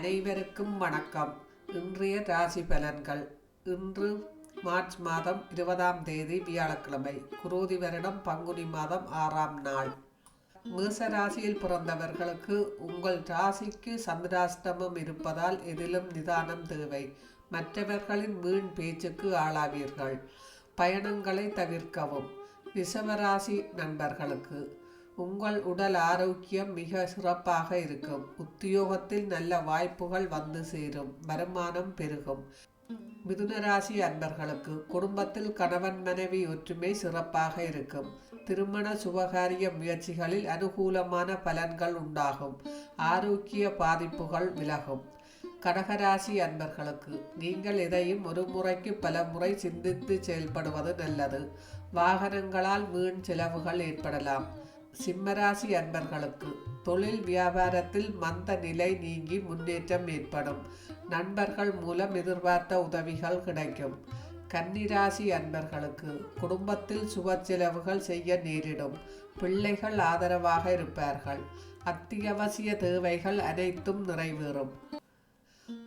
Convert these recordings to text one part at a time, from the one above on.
அனைவருக்கும் வணக்கம். இன்றைய ராசி பலன்கள். இன்று மார்ச் மாதம் இருபதாம் தேதி வியாழக்கிழமை. குரோதி வருடம் பங்குனி மாதம் ஆறாம் நாள். மேச ராசியில் பிறந்தவர்களுக்கு உங்கள் ராசிக்கு சந்திராஷ்டமம் இருப்பதால் எதிலும் நிதானம் தேவை. மற்றவர்களின் வீண் பேச்சுக்கு ஆளாவீர்கள். பயணங்களை தவிர்க்கவும். ரிஷபராசி நண்பர்களுக்கு. உங்கள் உடல் ஆரோக்கியம் மிக சிறப்பாக இருக்கும். உத்தியோகத்தில் நல்ல வாய்ப்புகள் வந்து சேரும். வருமானம் பெருகும். மிதுன ராசி அன்பர்களுக்கு குடும்பத்தில் கணவன் மனைவி ஒற்றுமை சிறப்பாக இருக்கும். திருமண சுபகாரிய முயற்சிகளில் அனுகூலமான பலன்கள் உண்டாகும். ஆரோக்கிய பாதிப்புகள் விலகும். கடகராசி அன்பர்களுக்கு நீங்கள் எதையும் ஒரு முறைக்கு பல முறை சிந்தித்து செயல்படுவது நல்லது. வாகனங்களால் வீண் செலவுகள் ஏற்படலாம். சிம்மராசி அன்பர்களுக்கு தொழில் வியாபாரத்தில் மந்த நிலை நீங்கி முன்னேற்றம் ஏற்படும். நண்பர்கள் மூலம் எதிர்பார்த்த உதவிகள் கிடைக்கும். கன்னிராசி அன்பர்களுக்கு குடும்பத்தில் சுப செலவுகள் செய்ய நேரிடும். பிள்ளைகள் ஆதரவாக இருப்பார்கள். அத்தியாவசிய தேவைகள் அனைத்தும் நிறைவேறும்.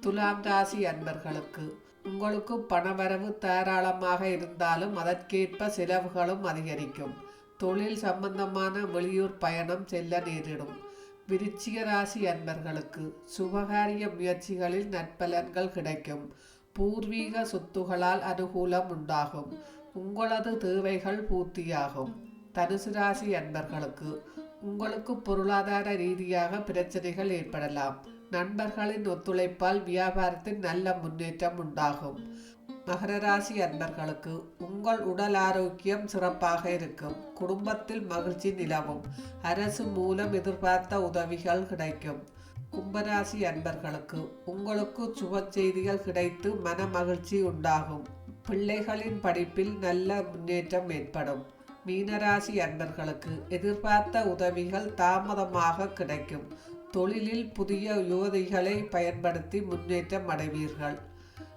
துலாம் ராசி அன்பர்களுக்கு உங்களுக்கு பணவரவு தாராளமாக இருந்தாலும் அதற்கேற்ப செலவுகளும் அதிகரிக்கும். தொழில் சம்பந்தமான வெளியூர் பயணம் செல்ல நேரிடும். விருச்சிக ராசி அன்பர்களுக்கு சுபகாரிய முயற்சிகளில் நற்பலன்கள் கிடைக்கும். பூர்வீக சொத்துகளால் அனுகூலம் உண்டாகும். உங்களது தேவைகள் பூர்த்தியாகும். தனுசு ராசி அன்பர்களுக்கு உங்களுக்கு பொருளாதார ரீதியாக பிரச்சனைகள் ஏற்படலாம். நண்பர்களின் ஒத்துழைப்பால் வியாபாரத்தில் நல்ல முன்னேற்றம் உண்டாகும். மகரராசி அன்பர்களுக்கு உங்கள் உடல் ஆரோக்கியம் சிறப்பாக இருக்கும். குடும்பத்தில் மகிழ்ச்சி நிலவும். அரசு மூலம் எதிர்பார்த்த உதவிகள் கிடைக்கும். கும்பராசி அன்பர்களுக்கு உங்களுக்கு சுப செய்திகள் கிடைத்து மன மகிழ்ச்சி உண்டாகும். பிள்ளைகளின் படிப்பில் நல்ல முன்னேற்றம் ஏற்படும். மீனராசி அன்பர்களுக்கு எதிர்பார்த்த உதவிகள் தாமதமாக கிடைக்கும். தொழிலில் புதிய யுவதிகளை பயன்படுத்தி முன்னேற்றம் அடைவீர்கள்.